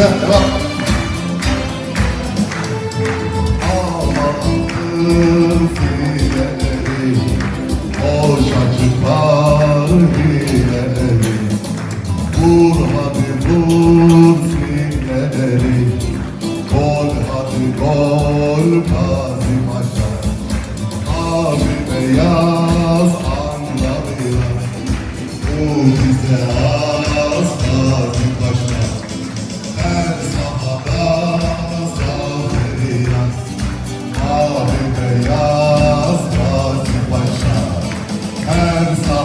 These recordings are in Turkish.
Güzel, devam. Allah'ım dilerim, boşa çıkar dilerim. Vur hadi vur.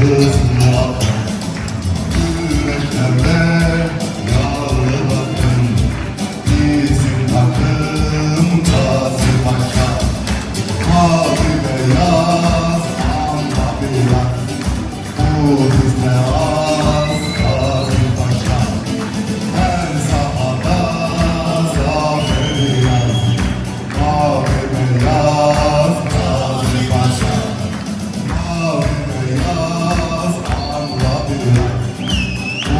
Now.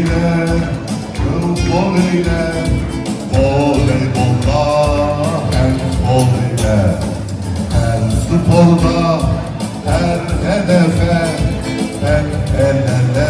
eyle, bol eyle, voleybolda, handbol eyle. Her sporda, her hedefe, hep el ele.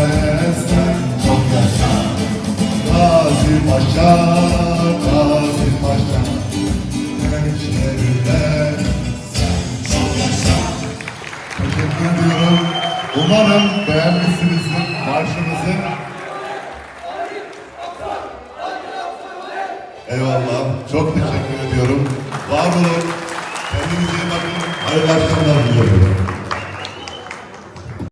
Umarım beğenmişsinizdir marşımızı. Eyvallah. Çok teşekkür ediyorum. Var olun. Kendinize iyi bakın. Hayırlı akşamlar diliyorum.